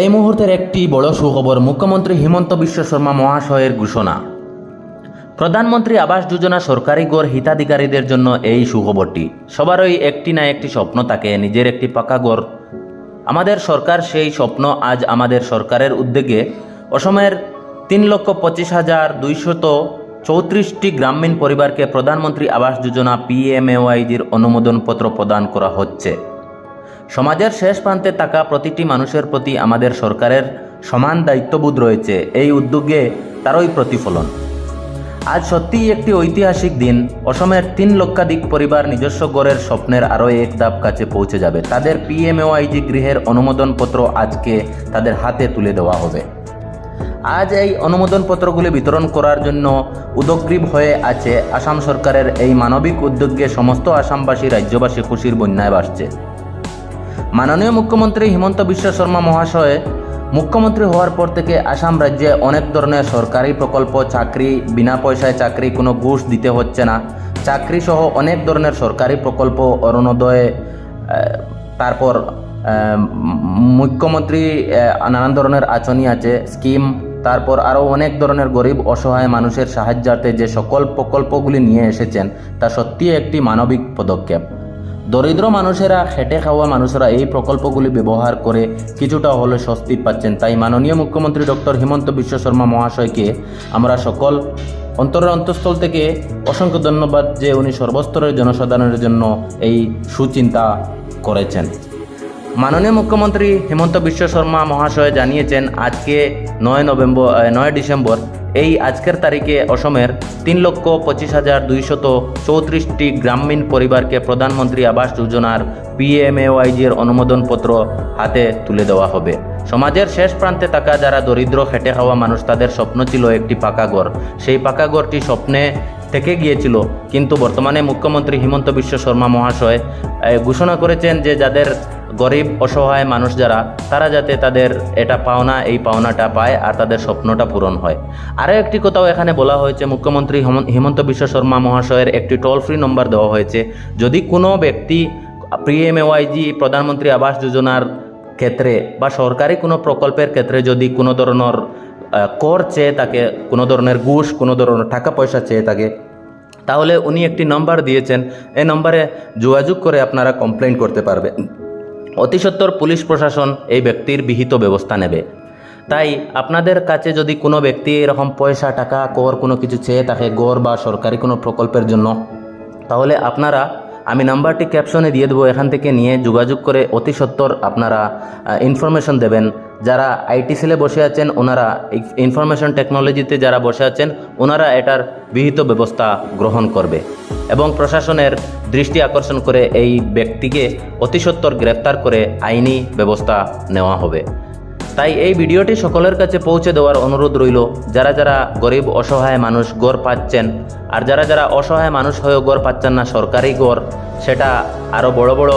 এই মুহূর্তের একটি বড় সুখবর মুখ্যমন্ত্রী হিমন্ত বিশ্ব শর্মা মহাশয়ের ঘোষণা। প্রধানমন্ত্রী আবাস যোজনা সরকারি গড় হিতাধিকারীদের জন্য এই সুখবরটি। সবারই একটি না একটি স্বপ্ন থাকে, নিজের একটি পাকা গড় আমাদের সরকার সেই স্বপ্ন আজ আমাদের সরকারের উদ্যোগে অসমের তিন লক্ষ পঁচিশ হাজার দুইশত চৌত্রিশটি গ্রামীণ পরিবারকে প্রধানমন্ত্রী আবাস যোজনা পিএমএওয়াইজির অনুমোদনপত্র প্রদান করা হচ্ছে। সমাজের শেষ প্রান্তে থাকা প্রতিটি মানুষের প্রতি আমাদের সরকারের সমান দায়িত্ববোধ রয়েছে, এই উদ্যোগে তারই প্রতিফলন। আজ সত্যিই একটি ঐতিহাসিক দিন। অসমের তিন লক্ষাধিক পরিবার নিজস্ব গড়ের স্বপ্নের আরও এক ধাপ কাছে পৌঁছে যাবে। তাদের পিএমওআইজি গৃহের অনুমোদনপত্র আজকে তাদের হাতে তুলে দেওয়া হবে। আজ এই অনুমোদনপত্রগুলি বিতরণ করার জন্য উদগ্রীব হয়ে আছে আসাম সরকারের এই মানবিক উদ্যোগে সমস্ত আসামবাসী, রাজ্যবাসী খুশির বন্যায় বাসছে মাননীয় মুখ্যমন্ত্রী হিমন্ত বিশ্ব শর্মা মহাশয় মুখ্যমন্ত্রী হওয়ার পর থেকে আসাম রাজ্যে অনেক ধরনের সরকারি প্রকল্প, চাকরি, বিনা পয়সায় চাকরি, কোনো ঘুষ দিতে হচ্ছে না। চাকরি সহ অনেক ধরনের সরকারি প্রকল্প, অরুণোদয় তারপর মুখ্যমন্ত্রী নানান ধরনের আচনি আছে, স্কিম, তারপর আরও অনেক ধরনের গরিব, অসহায় মানুষের সাহায্যার্থে যে সকল প্রকল্পগুলি নিয়ে এসেছেন, তা সত্যিই একটি মানবিক পদক্ষেপ। দরিদ্র মানুষেরা, খেটে খাওয়া মানুষেরা এই প্রকল্পগুলি ব্যবহার করে কিছুটা হলে স্বস্তি পাচ্ছেন। তাই মাননীয় মুখ্যমন্ত্রী ডক্টর হিমন্ত বিশ্ব শর্মা মহাশয়কে আমরা সকল অন্তরের অন্তঃস্থল থেকে অসংখ্য ধন্যবাদ যে উনি সর্বস্তরের জনসাধারণের জন্য এই সুচিন্তা করেছেন। মাননীয় মুখ্যমন্ত্রী হিমন্ত বিশ্ব শর্মা মহাশয় জানিয়েছেন, আজকে নয় নভেম্বর নয় ডিসেম্বর এই আজকের তারিখে অসমের তিন লক্ষ পঁচিশ হাজার দুইশত চৌত্রিশটি গ্রামীণ পরিবারকে প্রধানমন্ত্রী আবাস যোজনার পিএমএওয়াইজির অনুমোদনপত্র হাতে তুলে দেওয়া হবে। সমাজের শেষ প্রান্তে থাকা যারা দরিদ্র খেটে খাওয়া মানুষ, তাদের স্বপ্ন ছিল একটি পাকা ঘর। সেই পাকা ঘরটি স্বপ্নে থেকে গিয়েছিল, কিন্তু বর্তমানে মুখ্যমন্ত্রী হিমন্ত বিশ্ব শর্মা মহাশয় ঘোষণা করেছেন যে যাদের গরিব, অসহায় মানুষ যারা, তারা যাতে তাদের এটা পাওনা, এই পাওনাটা পায় আর তাদের স্বপ্নটা পূরণ হয়। আরও একটি কথাও এখানে বলা হয়েছে, মুখ্যমন্ত্রী হেমন- হিমন্ত বিশ্ব শর্মা মহাশয়ের একটি টোল ফ্রি নম্বর দেওয়া হয়েছে। যদি কোনো ব্যক্তি পি পিএমএওয়াইজি প্রধানমন্ত্রী আবাস যোজনার ক্ষেত্রে বা সরকারি কোনো প্রকল্পের ক্ষেত্রে যদি কোনো ধরনের কর চেয়ে তাকে, কোনো ধরনের ঘুষ, কোনো ধরনের টাকা পয়সা চেয়ে থাকে তাহলে উনি একটি নম্বর দিয়েছেন। এই নম্বরে যোগাযোগ করে আপনারা কমপ্লেন করতে পারবেন। অতি সত্বর পুলিশ প্রশাসন এই ব্যক্তির বিহিত ব্যবস্থা নেবে। তাই আপনাদের কাছে যদি কোনো ব্যক্তি এরকম পয়সা, টাকা, কর কোনো কিছু চেয়ে থাকে, গড় বা সরকারি কোনো প্রকল্পের জন্য, তাহলে আপনারা, আমি নাম্বারটি ক্যাপশনে দিয়ে দেবো, এখান থেকে নিয়ে যোগাযোগ করে অতি সত্বর আপনারা ইনফরমেশন দেবেন। যারা আইটি সেলে বসে আছেন, ওনারা ইনফরমেশন টেকনোলজিতে যারা বসে আছেন, ওনারা এটার বিহিত ব্যবস্থা গ্রহণ করবে এবং প্রশাসনের দৃষ্টি আকর্ষণ করে এই ব্যক্তিকে অতি সত্বর গ্রেপ্তার করে আইনি ব্যবস্থা নেওয়া হবে। তাই এই ভিডিওটি সকলের কাছে পৌঁছে দেওয়ার অনুরোধ রইল, যারা যারা গরিব, অসহায় মানুষ গড় পাচ্ছেন আর যারা যারা অসহায় মানুষ হয়েও গড় পাচ্ছেন না সরকারি গড়, সেটা আরও বড় বড়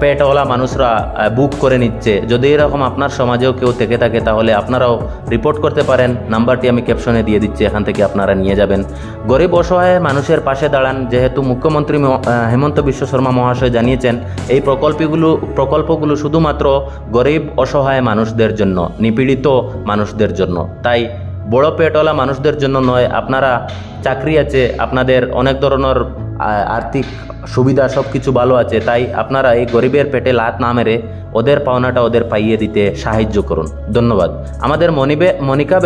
পেটওয়ালা মানুষরা বুক করে নিচ্ছে। যদি এরকম আপনার সমাজেও কেউ থেকে থাকে, তাহলে আপনারাও রিপোর্ট করতে পারেন। নাম্বারটি আমি ক্যাপশনে দিয়ে দিচ্ছি, এখান থেকে আপনারা নিয়ে যাবেন। গরিব অসহায় মানুষের পাশে দাঁড়ান, যেহেতু মুখ্যমন্ত্রী হেমন্ত বিশ্ব শর্মা মহাশয় জানিয়েছেন, এই প্রকল্পগুলো প্রকল্পগুলো শুধুমাত্র গরিব অসহায় মানুষদের জন্য, নিপীড়িত মানুষদের জন্য। তাই বড় পেটওয়ালা মানুষদের জন্য নয়, আপনারা চাকরি আছে, আপনাদের অনেক ধরনের আর্থিক সুবিধা সব কিছু ভালো আছে, তাই আপনারা এই গরিবের পেটে লাত না মেরে ওদের পাওনাটা ওদের পাইয়ে দিতে সাহায্য করুন। ধন্যবাদ। আমাদের মনিবে, মনিকা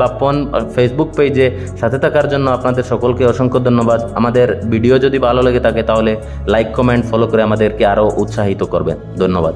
বাপ্পন ফেসবুক পেজে সাথে থাকার জন্য আপনাদের সকলকে অসংখ্য ধন্যবাদ। আমাদের ভিডিও যদি ভালো লেগে থাকে তাহলে লাইক কমেন্ট ফলো করে আমাদেরকে আরও উৎসাহিত করবেন। ধন্যবাদ।